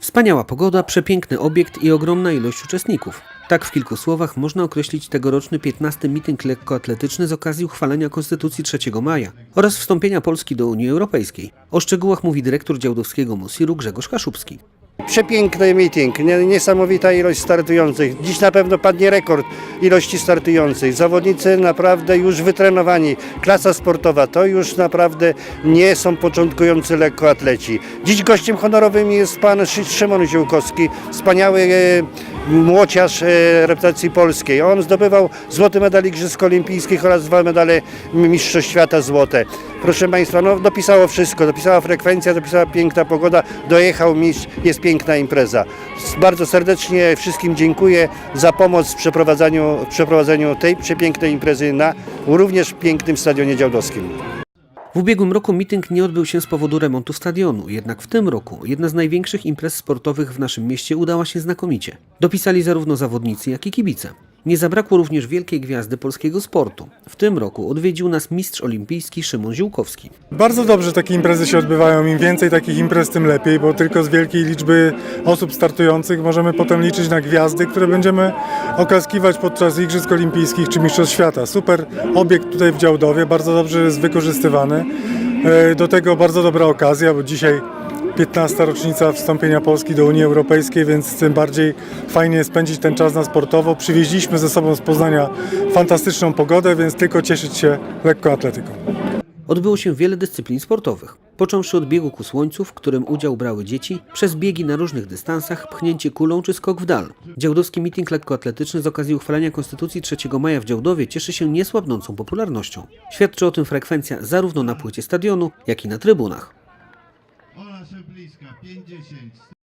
Wspaniała pogoda, przepiękny obiekt i ogromna ilość uczestników. Tak w kilku słowach można określić tegoroczny 15. mityng lekkoatletyczny z okazji uchwalenia Konstytucji 3 maja oraz wstąpienia Polski do Unii Europejskiej. O szczegółach mówi dyrektor działdowskiego Musiru Grzegorz Kaszubski. Przepiękny meeting, nie- niesamowita ilość startujących. Dziś na pewno padnie rekord ilości startujących. Zawodnicy naprawdę już wytrenowani. Klasa sportowa to już naprawdę nie są początkujący lekkoatleci. Dziś gościem honorowym jest pan Szy- Szymon Ziółkowski, wspaniały e, młociarz e, reprezentacji polskiej. On zdobywał złoty medal Igrzysk Olimpijskich oraz dwa medale Mistrzostw Świata złote. Proszę Państwa, no dopisało wszystko, dopisała frekwencja, dopisała piękna pogoda, dojechał mistrz, jest piękna impreza. Bardzo serdecznie wszystkim dziękuję za pomoc w przeprowadzaniu, przeprowadzeniu tej przepięknej imprezy na również pięknym stadionie działdowskim. W ubiegłym roku mityng nie odbył się z powodu remontu stadionu, jednak w tym roku jedna z największych imprez sportowych w naszym mieście udała się znakomicie. Dopisali zarówno zawodnicy, jak i kibice. Nie zabrakło również wielkiej gwiazdy polskiego sportu. W tym roku odwiedził nas mistrz olimpijski Szymon Ziółkowski. Bardzo dobrze takie imprezy się odbywają. Im więcej takich imprez, tym lepiej, bo tylko z wielkiej liczby osób startujących możemy potem liczyć na gwiazdy, które będziemy oklaskiwać podczas Igrzysk Olimpijskich czy Mistrzostw Świata. Super obiekt tutaj w Działdowie, bardzo dobrze jest wykorzystywany. E, Do tego bardzo dobra okazja, bo dzisiaj 15. rocznica wstąpienia Polski do Unii Europejskiej, więc tym bardziej fajnie spędzić ten czas na sportowo. Przywieźliśmy ze sobą z Poznania fantastyczną pogodę, więc tylko cieszyć się lekkoatletyką. Odbyło się wiele dyscyplin sportowych. Począwszy od biegu ku słońcu, w którym udział brały dzieci, przez biegi na różnych dystansach, pchnięcie kulą czy skok w dal. Działdowski meeting lekkoatletyczny z okazji uchwalenia Konstytucji 3 maja w Działdowie cieszy się niesłabnącą popularnością. Świadczy o tym frekwencja zarówno na płycie stadionu, jak i na trybunach. Ola Szemplińska 50.